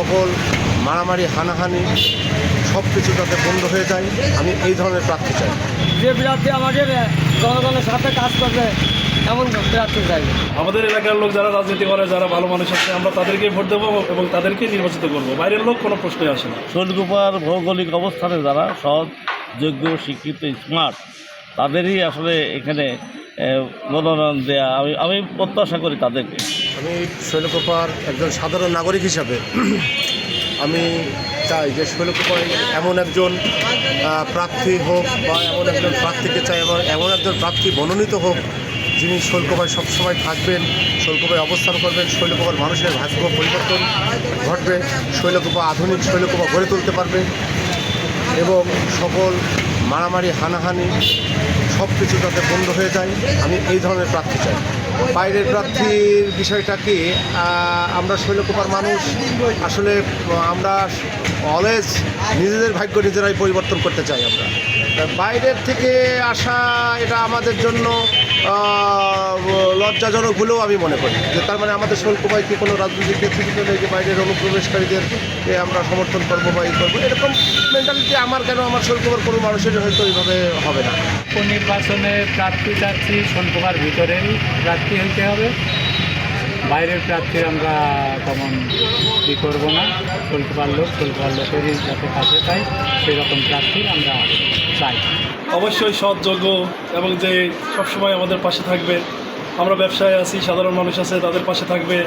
সকল মারামারি হানাহানি সব কিছু যাতে বন্ধ হয়ে যায় আমি এই ধরনের প্রার্থী চাই। যে প্রার্থী আমাদের জনগণের সাথে কাজ করবে এমন প্রার্থী চাই। আমাদের এলাকার লোক যারা রাজনীতি করে যারা ভালো মানুষ আছে আমরা তাদেরকে ভোট দেবো এবং তাদেরকে নির্বাচিত করব। বাইরের লোক কোনো প্রশ্নই আসে না। শৈলকুপার ভৌগোলিক অবস্থানে যারা সৎ যোগ্য শিক্ষিত স্মার্ট তাদেরই আসলে এখানে মনোনয়ন দেয়া আমি আমি প্রত্যাশা করি তাদেরকে। আমি শৈলকুপার একজন সাধারণ নাগরিক হিসাবে, আমি চাই যে শৈলকুপায় এমন একজন প্রার্থী হোক বা এমন একজন প্রার্থীকে চাই এমন এমন একজন প্রার্থী মনোনীত হোক, যিনি শৈলকুপায় সবসময় থাকবেন শৈলকুপায় অবস্থান করবেন শৈলকুপার মানুষের ভাগ্য পরিবর্তন ঘটবে শৈলকুপা আধুনিক শৈলকুপা গড়ে তুলতে পারবে এবং সকল মারামারি, হানাহানি সব কিছু যাতে বন্ধ হয়ে যায়, আমি এই ধরনের প্রার্থী চাই। বাইরের প্রার্থীর বিষয়টাকে আমরা শৈলকুপার মানুষ। আসলে আমরা অলওয়েজ নিজেদের ভাগ্য নিজেরাই পরিবর্তন করতে চাই আমরা। বাইরের থেকে আসা এটা আমাদের জন্য লজ্জাজনক বলেও আমি মনে করি। যে তার মানে আমাদের শৈলকুপায় কি কোনো রাজনৈতিক নেতৃত্ব নেই যে বাইরের অনুপ্রবেশকারীদেরকে আমরা সমর্থন করব বা ই করব, এরকম মেন্টালিটি আমার কেন আমার শৈলকুপার কোনো মানুষের হয়তো এইভাবে হবে না। উপনির্বাচনে প্রার্থী চাচ্ছি শোনকুমার ভিতরেরই প্রার্থী হইতে হবে। বাইরের প্রার্থীর আমরা তেমন কী করব না। শোনকুমার লোক শোনকুমার লোকেরই যাতে কাছে পাই সেই রকম প্রার্থী আমরা চাই। অবশ্যই সৎযোগ্য এবং যে সবসময় আমাদের পাশে থাকবে, আমরা ব্যবসায় আছি, সাধারণ মানুষ আছে, তাদের পাশে থাকবে,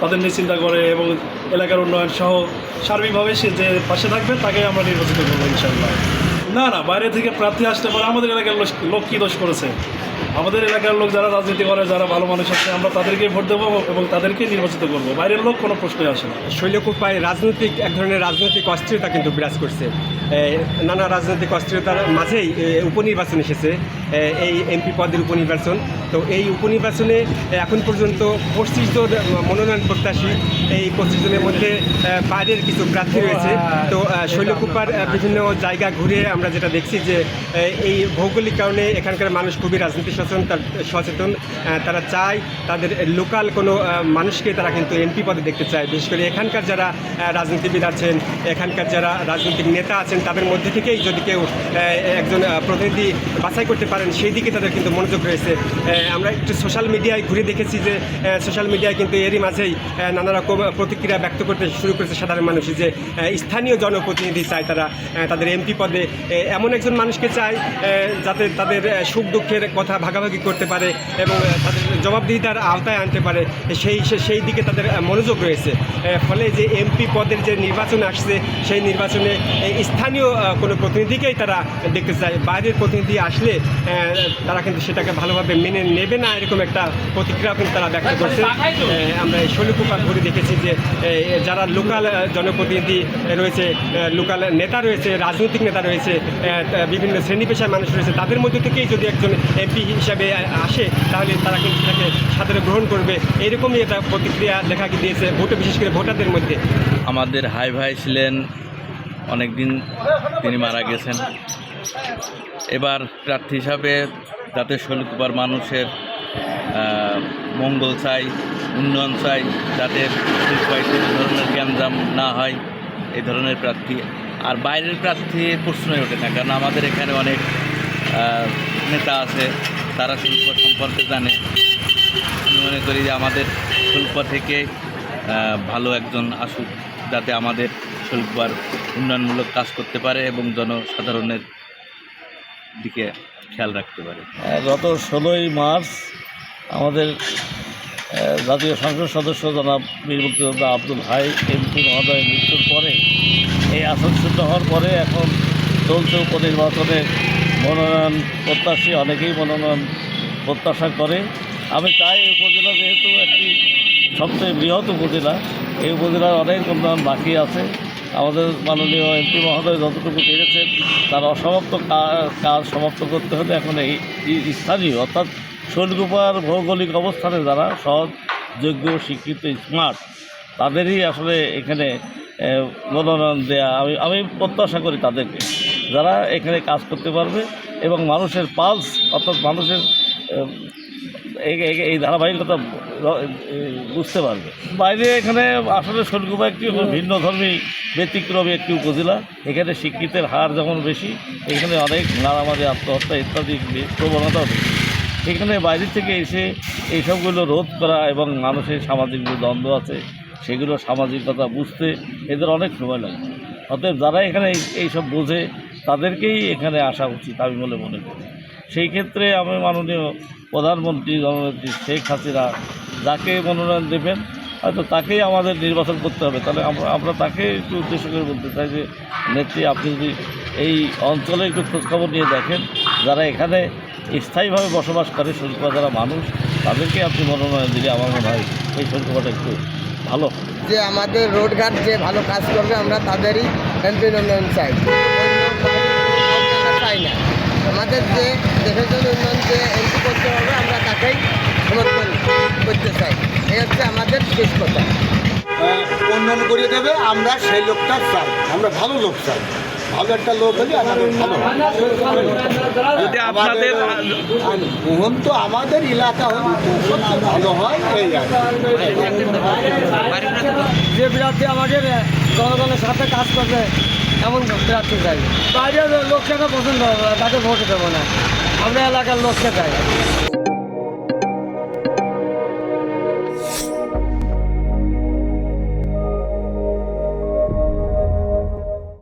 তাদের নিয়ে চিন্তা করে এবং এলাকার উন্নয়ন সহ সার্বিকভাবে সে যে পাশে থাকবে, তাকে আমরা নির্বাচিত করব ইনশাল্লাহ না না, বাইরে থেকে প্রার্থী আসতে পারে, আমাদের এলাকার লোক লোক কী দোষ করেছে। আমাদের এলাকার লোক যারা রাজনীতি করে যারা ভালো মানুষ আছে আমরা তাদেরকে ভোট দেবো এবং তাদেরকে নির্বাচিত করব। বাইরের লোক কোনো প্রশ্নই আসে না। শৈলকুপায় রাজনৈতিক এক ধরনের রাজনৈতিক অস্থিরতা কিন্তু বিরাজ করছে। নানা রাজনৈতিক অস্থিরতার মাঝেই উপনির্বাচন এসেছে। এই এমপি পদের উপনির্বাচন। তো এই উপনির্বাচনে এখন পর্যন্ত পঁচিশ জন মনোনয়ন প্রত্যাশী এই পঁচিশ জনের মধ্যে বাইরের কিছু প্রার্থী রয়েছে। তো শৈলকুপার বিভিন্ন জায়গা ঘুরে আমরা যেটা দেখছি যে এই ভৌগোলিক কারণে এখানকার মানুষ খুবই রাজনীতি সচেতন সচেতন তারা চায় তাদের লোকাল কোনো মানুষকে তারা কিন্তু এমপি পদে দেখতে চায়। বিশেষ করে এখানকার যারা রাজনীতিবিদ আছেন, এখানকার যারা রাজনৈতিক নেতা আছেন, তাদের মধ্যে থেকেই যদি কেউ একজন প্রতিনিধি বাছাই করতে পারেন, সেই দিকে তাদের কিন্তু মনোযোগ রয়েছে। আমরা একটু সোশ্যাল মিডিয়ায় ঘুরে দেখেছি যে সোশ্যাল মিডিয়ায় কিন্তু এরই মাঝেই নানা রকম প্রতিক্রিয়া ব্যক্ত করতে শুরু করেছে সাধারণ মানুষ যে স্থানীয় জনপ্রতিনিধি চায় তারা তাদের এমপি পদে। এমন একজন মানুষকে চায় যাতে তাদের সুখ দুঃখের কথা ভাগাভাগি করতে পারে এবং তাদের জবাবদিহিতার আওতায় আনতে পারে সেই সে- সেই দিকে তাদের মনোযোগ রয়েছে। ফলে যে এমপি পদের যে নির্বাচন আসছে সেই নির্বাচনে স্থানীয় কোনো প্রতিনিধিকেই তারা দেখতে চায়। বাইরের প্রতিনিধি আসলে তারা কিন্তু সেটাকে ভালোভাবে মেনে নেবে না এরকম একটা প্রতিক্রিয়া কিন্তু তারা ব্যক্ত করছে। আমরা এই শৈলকুপা ঘুরে দেখেছি যে যারা লোকাল জনপ্রতিনিধি রয়েছে লোকাল নেতা রয়েছে রাজনৈতিক নেতা রয়েছে বিভিন্ন শ্রেণি পেশার মানুষ রয়েছে তাদের মধ্যে থেকেই যদি একজন এমপি হিসাবে আসে, তাহলে তারা কিন্তু সেটাকে সাদরে গ্রহণ করবে। এরকমই একটা প্রতিক্রিয়া দেখা দিয়েছে ভোটে, বিশেষ করে ভোটারদের মধ্যে। আমাদের হাই ভাই ছিলেন অনেক দিন তিনি মারা গেছেন। এবার প্রার্থী হিসাবে যাতে শৈলকুপার মানুষের মঙ্গল চাই, উন্নয়ন চাই, যাতে কোনো ধরনের গ্যাঞ্জাম না হয়, এই ধরনের প্রার্থী। আর বাইরের প্রার্থী প্রশ্নই ওঠে না, কারণ আমাদের এখানে অনেক নেতা আছে তারা শিল্প সম্পর্কে জানে। আমি মনে করি যে আমাদের শিল্প থেকে ভালো একজন আসুক, যাতে আমাদের শিল্পার উন্নয়নমূলক কাজ করতে পারে এবং জনসাধারণের দিকে খেয়াল রাখতে পারে। গত ষোলোই মার্চ আমাদের জাতীয় সংসদ সদস্য জনাব বীর মুক্তিযোদ্ধা আব্দুল হাই এমপি মহোদয় মৃত্যুর পরে, এই আসন শূন্য হওয়ার পরে এখন চলছে উপনির্বাচনে মনোনয়ন প্রত্যাশী অনেকেই মনোনয়ন প্রত্যাশা করে। আমি চাই এই উপজেলা যেহেতু একটি সবচেয়ে বৃহৎ উপজেলা, এই উপজেলার অনেক উন্নয়ন বাকি আছে। আমাদের মাননীয় এমপি মহোদয় যতটুকু পেরেছেন, তার অসমাপ্ত কাজ সমাপ্ত করতে হলে এখন এই এই স্থানীয়, অর্থাৎ শৈলকুপার ভৌগোলিক অবস্থানে যারা সৎ, যোগ্য, শিক্ষিত, স্মার্ট, তাদেরই আসলে এখানে মনোনয়ন দেয়া, আমি আমি প্রত্যাশা করি তাদেরকে। যারা এখানে কাজ করতে পারবে এবং মানুষের পালস, অর্থাৎ মানুষের এই ধারাবাহিকতা বুঝতে পারবে। বাইরে এখানে আসলে শৈলকুপা একটি ভিন্ন ধর্মী ব্যতিক্রমী একটি উপজেলা। এখানে শিক্ষিতের হার যেমন বেশি, এখানে অনেক নারামারি আত্মহত্যা ইত্যাদি প্রবণতাও বেশি। এখানে বাইরে থেকে এসে এইসবগুলো রোধ করা এবং মানুষের সামাজিক যে দ্বন্দ্ব আছে, সেগুলো সামাজিকতা বুঝতে এদের অনেক সময় লাগে। অতএব যারা এখানে এই- এইসব বোঝে তাদেরকেই এখানে আসা উচিত, আমি বলে মনে করি। সেই ক্ষেত্রে আমি মাননীয় প্রধানমন্ত্রী, জননেত্রী শেখ হাসিনা যাকে মনোনয়ন দেবেন, হয়তো তাকেই আমাদের নির্বাচন করতে হবে। তাহলে আমরা আমরা তাকে একটু উদ্দেশ্য করে বলতে চাই যে, নেত্রী, আপনি যদি এই অঞ্চলে একটু খোঁজখবর নিয়ে দেখেন, যারা এখানে স্থায়ীভাবে বসবাস করে শৈলকুপা যারা মানুষ, তাদেরকে আপনি মনোনয়ন দিলে আমার মনে হয় এই শৈলকুপাটা একটু ভালো যে আমাদের রোডঘাট যে ভালো কাজ করবে, আমরা তাদেরই এমপি চাই। চাই না। আমাদের যে দেশের জন্য উন্নয়ন যে এমপি করতে হবে আমরা তাকেই সমর্থন করতে চাই। এই হচ্ছে আমাদের শেষ কথা। উন্নয়ন করিয়ে দেবে আমরা সেই লোকটা চাই। আমরা ভালো লোক চাই। ভালো একটা লোক হলে আমাদের ভালো। যদি আপনাদের মোহন তো আমাদের এলাকা হলে সবচেয়ে ভালো হয় এই। যে প্রার্থী আমাদের জনগণের সাথে কাজ করবে এমন প্রার্থী চাই বাইরের লোককে পছন্দ হবে তাকে ভোট দেবো না। আমরা এলাকার লোককে চাই।